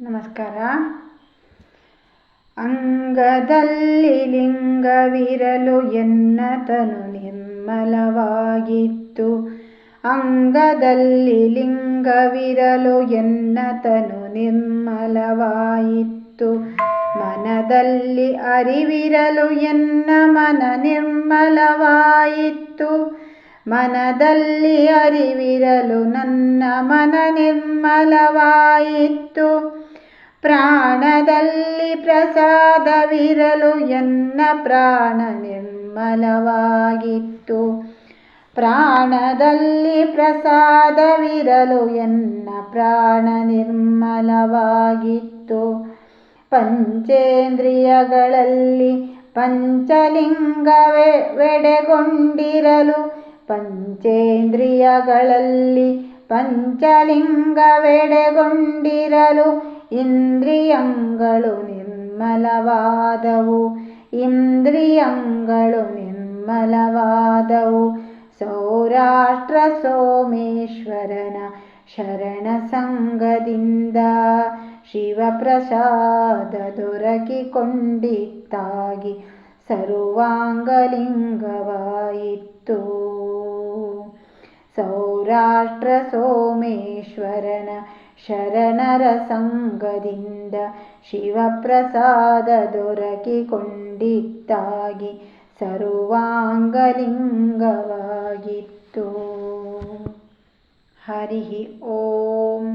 ನಮಸ್ಕಾರ. ಅಂಗದಲ್ಲಿ ಲಿಂಗವಿರಲು ಎನ್ನತನು ನಿರ್ಮಲವಾಗಿತ್ತು. ಅಂಗದಲ್ಲಿ ಲಿಂಗವಿರಲು ಎನ್ನತನು ನಿರ್ಮಲವಾಯಿತ್ತು ಮನದಲ್ಲಿ ಅರಿವಿರಲು ಎನ್ನ ಮನ ನಿರ್ಮಲವಾಯಿತ್ತು ಮನದಲ್ಲಿ ಅರಿವಿರಲು ನನ್ನ ಮನ ನಿರ್ಮಲವಾಯಿತ್ತು ಪ್ರಾಣದಲ್ಲಿ ಪ್ರಸಾದವಿರಲು ಎನ್ನ ಪ್ರಾಣ ನಿರ್ಮಲವಾಗಿತ್ತು ಪ್ರಾಣದಲ್ಲಿ ಪ್ರಸಾದವಿರಲು ಎನ್ನ ಪ್ರಾಣ ನಿರ್ಮಲವಾಗಿತ್ತು ಪಂಚೇಂದ್ರಿಯಗಳಲ್ಲಿ ಪಂಚಲಿಂಗವೇ ವೆಡೆಗೊಂಡಿರಲು ಪಂಚೇಂದ್ರಿಯಗಳಲ್ಲಿ ಪಂಚಲಿಂಗವೆಡೆಗೊಂಡಿರಲು ಇಂದ್ರಿಯಂಗಳು ನಿರ್ಮಲವಾದವು. ಇಂದ್ರಿಯಂಗಳು ನಿರ್ಮಲವಾದವು. ಸೌರಾಷ್ಟ್ರ ಸೋಮೇಶ್ವರನ ಶರಣ ಸಂಗದಿಂದ ಶಿವಪ್ರಸಾದ ದೊರಕಿಕೊಂಡಿತ್ತಾಗಿ ಸರ್ವಾಂಗಲಿಂಗವಾಯಿತು. ಸೌರಾಷ್ಟ್ರ ಸೋಮೇಶ್ವರನ ಶರಣರ ಸಂಗದಿಂದ ಶಿವಪ್ರಸಾದ ದೊರಕಿಕೊಂಡಿತ್ತಾಗಿ ಸರ್ವಾಂಗಲಿಂಗವಾಗಿತ್ತು. ಹರಿ ಓಂ.